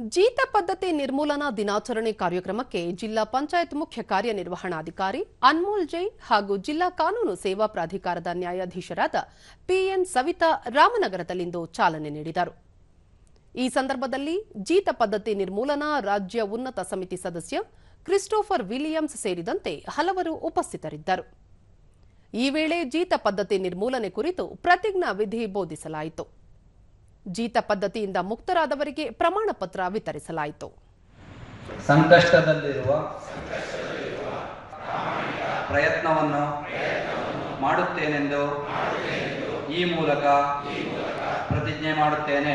ಜೀತ ಪದ್ಧತಿ ನಿರ್ಮೂಲನಾ ದಿನಾಚರಣೆ ಕಾರ್ಯಕ್ರಮಕ್ಕೆ ಜಿಲ್ಲಾ ಪಂಚಾಯತ್ ಮುಖ್ಯ ಕಾರ್ಯನಿರ್ವಹಣಾಧಿಕಾರಿ ಅನ್ಮೋಲ್ ಜೈನ್ ಹಾಗೂ ಜಿಲ್ಲಾ ಕಾನೂನು ಸೇವಾ ಪ್ರಾಧಿಕಾರದ ನ್ಯಾಯಾಧೀಶರಾದ ಪಿಎನ್ ಸವಿತಾ ರಾಮನಗರದಲ್ಲಿಂದು ಚಾಲನೆ ನೀಡಿದರು. ಈ ಸಂದರ್ಭದಲ್ಲಿ ಜೀತ ಪದ್ಧತಿ ನಿರ್ಮೂಲನಾ ರಾಜ್ಯ ಉನ್ನತ ಸಮಿತಿ ಸದಸ್ಯ ಕ್ರಿಸ್ಟೋಫರ್ ವಿಲಿಯಮ್ಸ್ ಸೇರಿದಂತೆ ಹಲವರು ಉಪಸ್ಥಿತರಿದ್ದರು. ಈ ವೇಳೆ ಜೀತ ಪದ್ಧತಿ ನಿರ್ಮೂಲನೆ ಕುರಿತು ಪ್ರತಿಜ್ಞಾ ವಿಧಿ ಬೋಧಿಸಲಾಯಿತು. ಜೀತ ಪದ್ಧತಿಯಿಂದ ಮುಕ್ತರಾದವರಿಗೆ ಪ್ರಮಾಣ ಪತ್ರ ವಿತರಿಸಲಾಯಿತು. ಸಂಕಷ್ಟದಲ್ಲಿರುವ ಪ್ರಯತ್ನವನ್ನು ಮಾಡುತ್ತೇನೆಂದು ಈ ಮೂಲಕ ಪ್ರತಿಜ್ಞೆ ಮಾಡುತ್ತೇನೆ.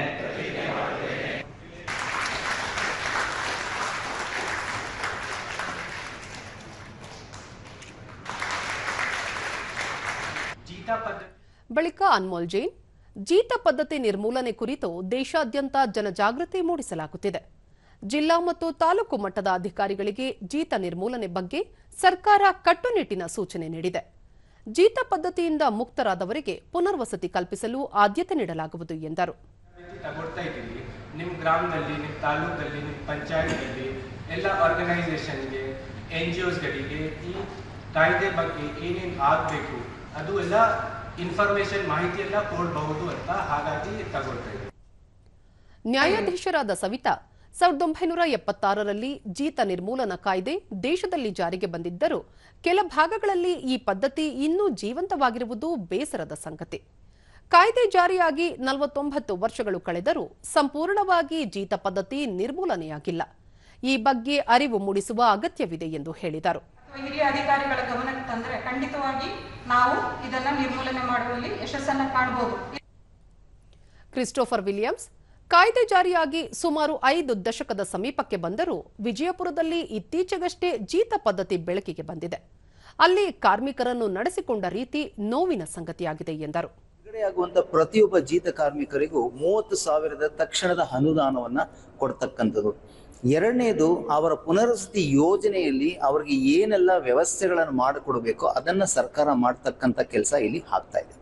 ಬಳಿಕ ಅನ್ಮೋಲ್ ಜೈನ್ ಜೀತ ಪದ್ಧತಿ ನಿರ್ಮೂಲನೆ ಕುರಿತು ದೇಶಾದ್ಯಂತ ಜನಜಾಗೃತಿ ಮೂಡಿಸಲಾಗುತ್ತಿದೆ. ಜಿಲ್ಲಾ ಮತ್ತು ತಾಲೂಕು ಮಟ್ಟದ ಅಧಿಕಾರಿಗಳಿಗೆ ಜೀತ ನಿರ್ಮೂಲನೆ ಬಗ್ಗೆ ಸರ್ಕಾರ ಕಟ್ಟುನಿಟ್ಟಿನ ಸೂಚನೆ ನೀಡಿದೆ. ಜೀತ ಪದ್ಧತಿಯಿಂದ ಮುಕ್ತರಾದವರಿಗೆ ಪುನರ್ವಸತಿ ಕಲ್ಪಿಸಲು ಆದ್ಯತೆ ನೀಡಲಾಗುವುದು ಎಂದರು. ನಿಮ್ಮ ಗ್ರಾಮದಲ್ಲಿ ನಿಮ್ಮ ತಾಲೂಕಲ್ಲಿ ನಿಮ್ಮ ಪಂಚಾಯತ್ನಲ್ಲಿ ಎಲ್ಲ ಆರ್ಗನೈಸೇಷನ್ಗೆ ಎನ್ ಜಿ ಈ ಕಾಯ್ದೆ ಬಗ್ಗೆ ಏನೇನು ಆಗಬೇಕು, ಅದು ಎಲ್ಲ ಇನ್ಫಾರ್ಮೇಶನ್ ಮಾಹಿತಿ ಎಲ್ಲ ಕೊಡಬಹುದು ಅಂತ ಹಾಗಾಗಿ ತಗೊಳ್ತಾ ನ್ಯಾಯಾಧೀಶರಾದ ಸವಿತಾ, ಸಾವಿರದ ಒಂಬೈನೂರ ಎಪ್ಪತ್ತಾರರಲ್ಲಿ ಜೀತ ನಿರ್ಮೂಲನಾ ಕಾಯ್ದೆ ದೇಶದಲ್ಲಿ ಜಾರಿಗೆ ಬಂದಿದ್ದರೂ ಕೆಲ ಭಾಗಗಳಲ್ಲಿ ಈ ಪದ್ಧತಿ ಇನ್ನೂ ಜೀವಂತವಾಗಿರುವುದು ಬೇಸರದ ಸಂಗತಿ. ಕಾಯ್ದೆ ಜಾರಿಯಾಗಿ ನಲವತ್ತೊಂಬತ್ತು ವರ್ಷಗಳು ಕಳೆದರೂ ಸಂಪೂರ್ಣವಾಗಿ ಜೀತ ಪದ್ಧತಿ ನಿರ್ಮೂಲನೆಯಾಗಿಲ್ಲ. ಈ ಬಗ್ಗೆ ಅರಿವು ಮೂಡಿಸುವ ಅಗತ್ಯವಿದೆ ಎಂದು ಹೇಳಿದರು. ಹಿರಿಯ ಅಧಿಕಾರಿಗಳ ಗಮನಕ್ಕೆ ತಂದರೆ ಖಂಡಿತವಾಗಿ ನಾವು ಇದನ್ನು ನಿರ್ಮೂಲನೆ ಮಾಡುವಲ್ಲಿ ಯಶಸ್ಸನ್ನು ಕಾಣಬಹುದು ಕ್ರಿಸ್ಟೋಫರ್ ವಿಲಿಯಮ್ಸ್ ಕಾಯ್ದೆ ಜಾರಿಯಾಗಿ ಸುಮಾರು ಐದು ದಶಕದ ಸಮೀಪಕ್ಕೆ ಬಂದರೂ ವಿಜಯಪುರದಲ್ಲಿ ಇತ್ತೀಚೆಗಷ್ಟೇ ಜೀತ ಪದ್ಧತಿ ಬೆಳಕಿಗೆ ಬಂದಿದೆ. ಅಲ್ಲಿ ಕಾರ್ಮಿಕರನ್ನು ನಡೆಸಿಕೊಂಡ ರೀತಿ ನೋವಿನ ಸಂಗತಿಯಾಗಿದೆ ಎಂದರು. ಬಿಡುಗಡೆಯಾಗುವಂತಹ ಪ್ರತಿಯೊಬ್ಬ ಜೀತ ಕಾರ್ಮಿಕರಿಗೂ ಮೂವತ್ತು ಸಾವಿರದ ತಕ್ಷಣದ ಅನುದಾನವನ್ನ ಕೊಡ್ತಕ್ಕಂಥದ್ದು. ಎರಡನೇದು ಅವರ ಪುನರ್ವಸತಿ ಯೋಜನೆಯಲ್ಲಿ ಅವರಿಗೆ ಏನೆಲ್ಲ ವ್ಯವಸ್ಥೆಗಳನ್ನು ಮಾಡಿಕೊಡಬೇಕು ಅದನ್ನ ಸರ್ಕಾರ ಮಾಡ್ತಕ್ಕಂಥ ಕೆಲಸ ಇಲ್ಲಿ ಆಗ್ತಾ ಇದೆ.